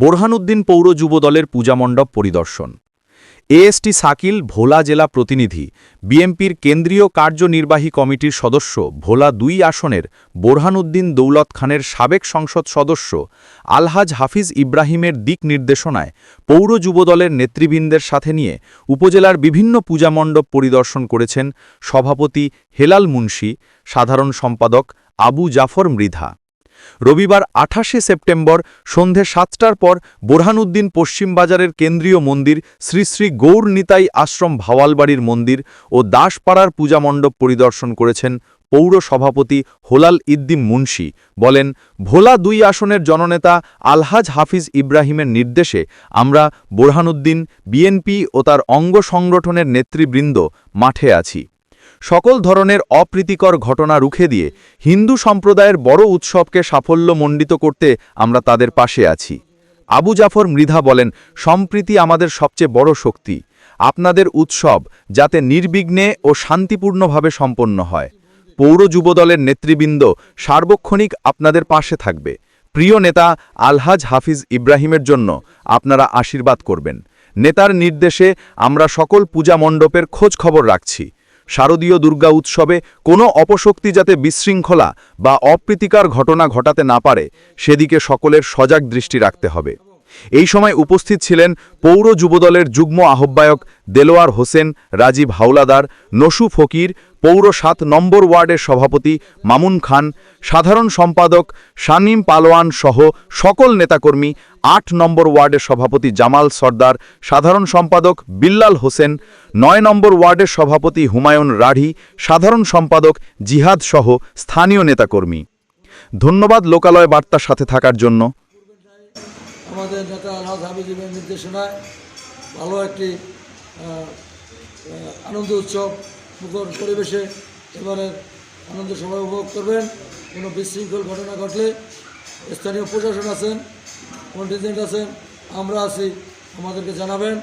বোরহানুদ্দিন পৌর যুবদলের পূজামণ্ডপ পরিদর্শন। এএসটি সাকিল, ভোলা জেলা প্রতিনিধি। বিএমপির কেন্দ্রীয় কার্যনির্বাহী কমিটির সদস্য, ভোলা দুই আসনের বোরহানুদ্দিন দৌলত খানের সাবেক সংসদ সদস্য, আলহাজ হাফিজ ইব্রাহিমের দিক নির্দেশনায় পৌর যুবদলের নেতৃবৃন্দের সাথে নিয়ে উপজেলার বিভিন্ন পূজামণ্ডপ পরিদর্শন করেছেন সভাপতি হেলাল মুন্সি, সাধারণ সম্পাদক আবু জাফর মৃধা। রবিবার আঠাশে সেপ্টেম্বর সন্ধে সাতটার পর বোরহানুদ্দিন পশ্চিম বাজারের কেন্দ্রীয় মন্দির শ্রী শ্রী গৌর নিতাই আশ্রম ভাওয়ালবাড়ির মন্দির ও দাসপাড়ার পূজামণ্ডপ পরিদর্শন করেছেন পৌর সভাপতি হোলাল ইদ্দিম মুন্সি। বলেন, ভোলা দুই আসনের জননেতা আলহাজ হাফিজ ইব্রাহিমের নির্দেশে আমরা বোরহানুদ্দিন, বিএনপি ও তার অঙ্গ সংগঠনের নেতৃবৃন্দ মাঠে আছি। সকল ধরনের অপ্রীতিকর ঘটনা রুখে দিয়ে হিন্দু সম্প্রদায়ের বড় উৎসবকে সাফল্যমণ্ডিত করতে আমরা তাদের পাশে আছি। আবু জাফর মৃধা বলেন, সম্প্রীতি আমাদের সবচেয়ে বড় শক্তি। আপনাদের উৎসব যাতে নির্বিঘ্নে ও শান্তিপূর্ণভাবে সম্পন্ন হয়। পৌর যুবদলের নেতৃবৃন্দ সার্বক্ষণিক আপনাদের পাশে থাকবে। প্রিয় নেতা আলহাজ হাফিজ ইব্রাহিমের জন্য আপনারা আশীর্বাদ করবেন। নেতার নির্দেশে আমরা সকল পূজা মণ্ডপের খোঁজ খবর রাখছি। শারদীয় দুর্গা উৎসবে কোনো অপশক্তি যাতে বিশৃঙ্খলা বা অপ্রীতিকার ঘটনা ঘটাতে না পারে, সেদিকে সকলের সজাগ দৃষ্টি রাখতে হবে। এই সময় উপস্থিত ছিলেন পৌর যুবদলের যুগ্ম আহ্বায়ক দেলোয়ার হোসেন, রাজীব হাওলাদার, নসু ফকির, পৌর সাত নম্বর ওয়ার্ডের সভাপতি মামুন খান, সাধারণ সম্পাদক শানিম পালোয়ান সহ সকল নেতাকর্মী, আট নম্বর ওয়ার্ডের সভাপতি জামাল সর্দার, সাধারণ সম্পাদক বিল্লাল হোসেন, নয় নম্বর ওয়ার্ডের সভাপতি হুমায়ুন রাঢ়ি, সাধারণ সম্পাদক জিহাদ সহ স্থানীয় নেতাকর্মী। ধন্যবাদ লোকালয় বার্তার সাথে থাকার জন্য। আমাদের নেতা আলহাজ হাবিজুবের নির্দেশনায় ভালো একটি আনন্দ উৎসব মুখর পরিবেশে এবারে আনন্দ সবাই উপভোগ করবেন। কোনো বিশৃঙ্খল ঘটনা ঘটলে স্থানীয় প্রশাসন আছেন কন্টিনজেন্ট আছেন, আমরা আছি, আমাদেরকে জানাবেন।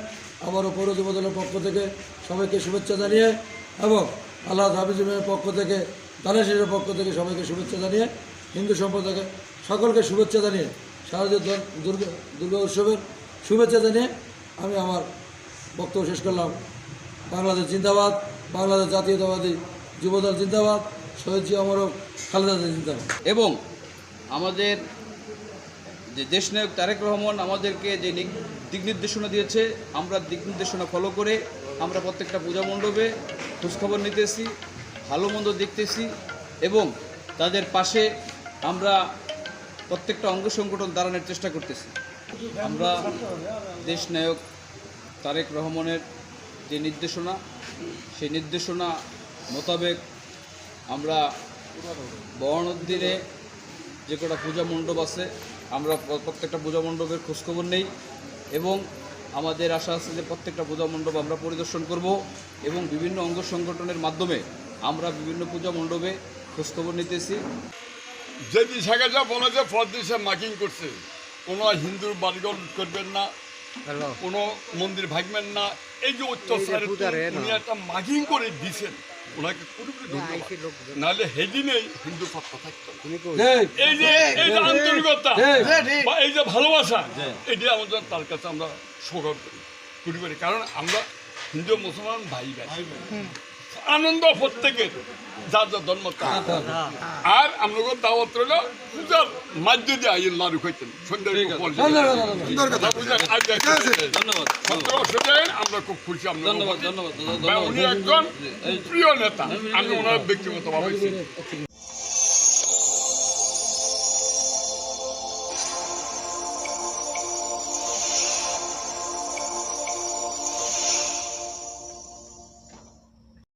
আবারও পৌর যুবদলের পক্ষ থেকে সবাইকে শুভেচ্ছা জানিয়ে এবং আল্লাহ হাবিজুবের পক্ষ থেকে, দানেশের পক্ষ থেকে সবাইকে শুভেচ্ছা জানিয়ে হিন্দু সম্প্রদায়কে সকলকে শুভেচ্ছা জানিয়ে শারদীয় দুর্গা দুর্গা উৎসবের শুভেচ্ছা জানিয়ে আমি আমার বক্তব্য শেষ করলাম। বাংলাদেশ জিন্দাবাদ, বাংলাদেশ জাতীয়তাবাদী যুবদল জিন্দাবাদ, শহীদ জি অমরক খালেদা জিয়া জিন্দাবাদ। এবং আমাদের যে দেশনায়ক তারেক রহমান আমাদেরকে যে দিক নির্দেশনা দিয়েছে, আমরা দিক নির্দেশনা ফলো করে আমরা প্রত্যেকটা পূজা মণ্ডপে খোঁজখবর নিতেছি, ভালো মন্দ দেখতেছি এবং তাদের পাশে আমরা প্রত্যেকটা অঙ্গ সংগঠন দাঁড়ানোর চেষ্টা করতেছি। আমরা দেশ নায়ক তারেক রহমানের যে নির্দেশনা, সেই নির্দেশনা মোতাবেক আমরা বহনুদ্দিনে যে কটা পূজা মণ্ডপ আছে, আমরা প্রত্যেকটা পূজা মণ্ডপের খোঁজখবর নেই এবং আমাদের আশা আছে যে প্রত্যেকটা পূজা মণ্ডপ আমরা পরিদর্শন করব এবং বিভিন্ন অঙ্গ সংগঠনের মাধ্যমে আমরা বিভিন্ন পূজা মণ্ডপে খোঁজখবর নিতেছি। যে দিশাকে যা বলে যে ফর দিশে মার্কিং করছে। কোনো হিন্দুর বাড়িঘর করবেন না কোনো মন্দির ভাঙবেন না। এই যে অত্যাচার উনি একটা মার্কিং করে দিছেন। ওনাকে পুরোপুরি ধন্যবাদ নাহলে হেদিনেই হিন্দু পক্ষ থাকতো এই যে এই যে আন্তরিকতা। বা এই যে ভালোবাসা এটি আমাদের তার কাছে আমরা স্বীকার করি। করি করি কারণ আমরা হিন্দু মুসলমান ভাই ভাই আনন্দ প্রত্যেকের যার যার ধর্ম আর আমরা দাওয়াত রইল পূজার মাধ্য দিয়ে আইন লাড়ু খাইতেন। সন্ধ্যার আমরা খুব খুশি ধন্যবাদ ধন্যবাদ উনি একজন প্রিয় নেতা। আমি ওনার ব্যক্তিগত ভাবে